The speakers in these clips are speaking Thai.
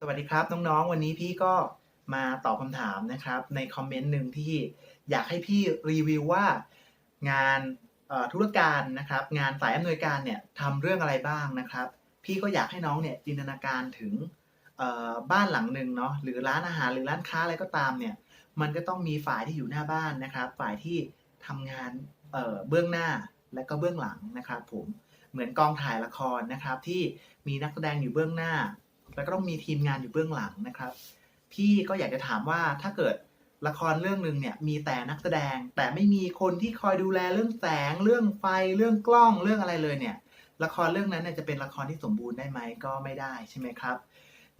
สวัสดีครับน้องๆ วันนี้พี่ก็มาตอบคำถามนะครับในคอมเมนต์หนึ่งที่อยากให้พี่รีวิวว่างานธุรการนะครับ งานสายอำนวยการเนี่ยทำเรื่องอะไรบ้างนะครับ พี่ก็อยากให้น้องเนี่ยจินตนาการถึงบ้านหลังหนึ่งเนาะหรือร้านอาหารหรือร้านค้าอะไรก็ตามเนี่ยมันก็ต้องมีฝ่ายที่อยู่หน้าบ้านนะครับ ฝ่ายที่ทำงานเบื้องหน้าและก็เบื้องหลังนะครับ ผมเหมือนกองถ่ายละครนะครับ ที่มีนักแสดงอยู่เบื้องหน้า แล้วก็ต้องมีทีมงานอยู่เบื้องหลังนะครับ พี่ก็อยากจะถามว่าถ้าเกิดละครเรื่องหนึ่งเนี่ยมีแต่นักแสดง แต่ไม่มีคนที่คอยดูแลเรื่องแสง เรื่องไฟเรื่องกล้องเรื่องอะไรเลยเนี่ย ละครเรื่องนั้นเนี่ยจะเป็นละครที่สมบูรณ์ได้ไหมก็ไม่ได้ใช่ไหมครับ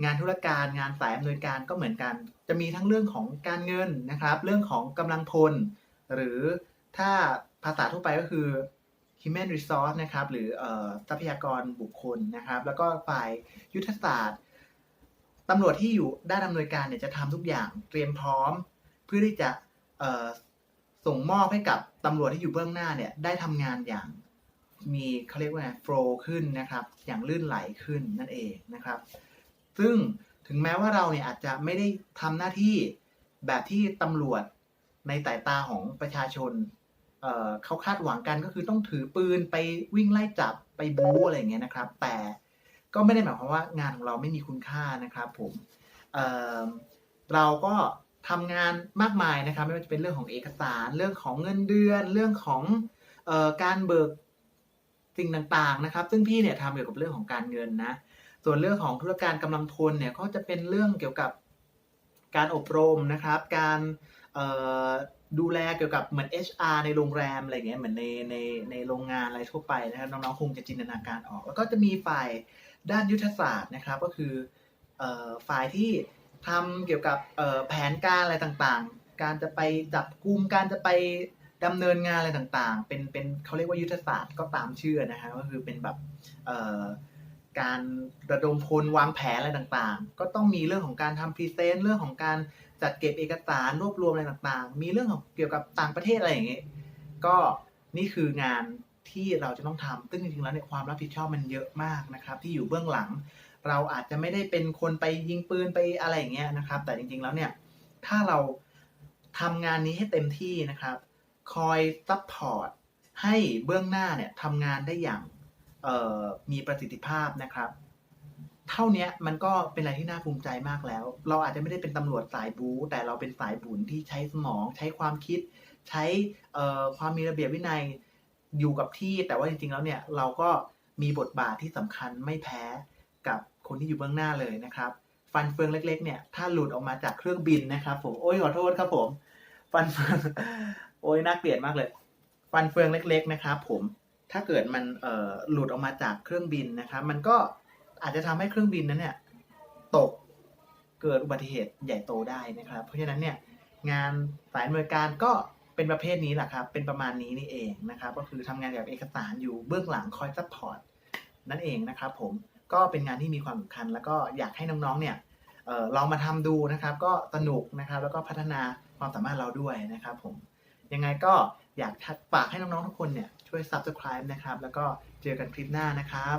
งานธุรการงานสายอำนวยการก็เหมือนกัน จะมีทั้งเรื่องของการเงินนะครับ เรื่องของกำลังพล หรือถ้าภาษาทั่วไปก็คือ human resource นะครับ หรือทรัพยากรบุคคลนะครับ แล้วก็ฝ่ายยุทธศาสตร์ ตำรวจที่อยู่ด้านอำนวยการเนี่ยจะทำทุกอย่างเตรียมพร้อม เพื่อที่จะส่งมอบให้กับตำรวจที่อยู่เบื้องหน้าเนี่ยได้ทำงานอย่างมีเขาเรียกว่าไง flow ขึ้นนะครับ อย่างลื่นไหลขึ้นนั่นเองนะครับ ซึ่งถึงแม้ว่าเราเนี่ยอาจจะไม่ได้ทำหน้าที่แบบที่ตำรวจในสายตาของประชาชนเเขาคาดหวังกันก็คือต้องถือปืนไปวิ่งไล่จับไปบู๊อะไรอย่างเงี้ยนะครับ แต่ ก็ไม่ได้หมายความว่างานของเราไม่มีคุณค่านะครับผมเเราก็ทำงานมากมายนะครับ ไม่ว่าจะเป็นเรื่องของเอกสาร เรื่องของเงินเดือน เรื่องของออการเบิกสิ่งต่างๆนะครับ ซึ่งพี่เนี่ยทำเกี่ยวกับเรื่องของการเงินนะ ส่วนเรื่องของธุรการกำลังพลเนี่ยก็จะเป็นเรื่องเกี่ยวกับการอบรมนะครับ การดูแลเกี่ยวกับเหมือน HR ในโรงแรมอะไรเงี้ยเหมือนในในในโรงงานอะไรทั่วไปนะครับน้องๆคงจะจินตนาการออก แล้วก็จะมีฝ่าย ด้านยุทธศาสตร์นะครับก็คือฝ่ายที่ทำเกี่ยวกับแผนการอะไรต่างๆ การจะไปจับกลุ่มการจะไปดำเนินงานอะไรต่างๆ เป็นเป็นเขาเรียกว่ายุทธศาสตร์ก็ตามชื่อนะฮะก็คือเป็นแบบการระดมพลวางแผนอะไรต่างๆ ก็ต้องมีเรื่องของการทำพรีเซนต์เรื่องของการจัดเก็บเอกสารรวบรวมอะไรต่างๆ มีเรื่องของเกี่ยวกับต่างประเทศอะไรอย่างเงี้ยก็นี่คืองาน ที่เราจะต้องทำซึ่งจริงๆแล้วเนี่ยความรับผิดชอบมันเยอะมากนะครับ ที่อยู่เบื้องหลัง เราอาจจะไม่ได้เป็นคนไปยิงปืนไปอะไรอย่างเงี้ยนะครับ แต่จริงๆแล้วเนี่ยถ้าเราทำงานนี้ให้เต็มที่นะครับ คอยซัพพอร์ตให้เบื้องหน้าเนี่ยทำงานได้อย่างมีประสิทธิภาพนะครับ เท่านี้มันก็เป็นอะไรที่น่าภูมิใจมากแล้ว เราอาจจะไม่ได้เป็นตำรวจสายบู๊แต่เราเป็นสายบุญที่ใช้สมอง ใช้ความคิด ใช้ความมีระเบียบวินัย อยู่กับที่แต่ว่าจริงๆแล้วเนี่ยเราก็มีบทบาทที่สำคัญไม่แพ้กับคนที่อยู่เบื้องหน้าเลยนะครับ ฟันเฟืองเล็ก ๆ เนี่ยถ้าหลุดออกมาจากเครื่องบินนะครับ ผมโอ้ยขอโทษครับผมฟันเฟืองโอ้ยน่าเกลียดมากเลย ฟันเฟืองเล็ก ๆ นะครับ ผมถ้าเกิดมันเอ่อหลุดออกมาจากเครื่องบินนะครับ มันก็อาจจะทำให้เครื่องบินนั้นเนี่ยตกเกิดอุบัติเหตุใหญ่โตได้นะครับ เพราะฉะนั้นเนี่ยงานสายอำนวยการก็ เป็นประเภทนี้แหละครับ เป็นประมาณนี้นี่เองนะครับ ก็คือทำงานเกี่ยวกับเอกสารอยู่เบื้องหลังคอยซัพพอร์ตนั่นเองนะครับผมก็เป็นงานที่มีความสำคัญ แล้วก็อยากให้น้องๆเนี่ยออลองมาทำดูนะครับ ก็สนุกนะครับ แล้วก็พัฒนาความสามารถเราด้วยนะครับ ผมยังไงก็อยากฝากให้น้องๆทุกคนเนี่ยช่วย subscribe นะครับ แล้วก็เจอกันคลิปหน้านะครับ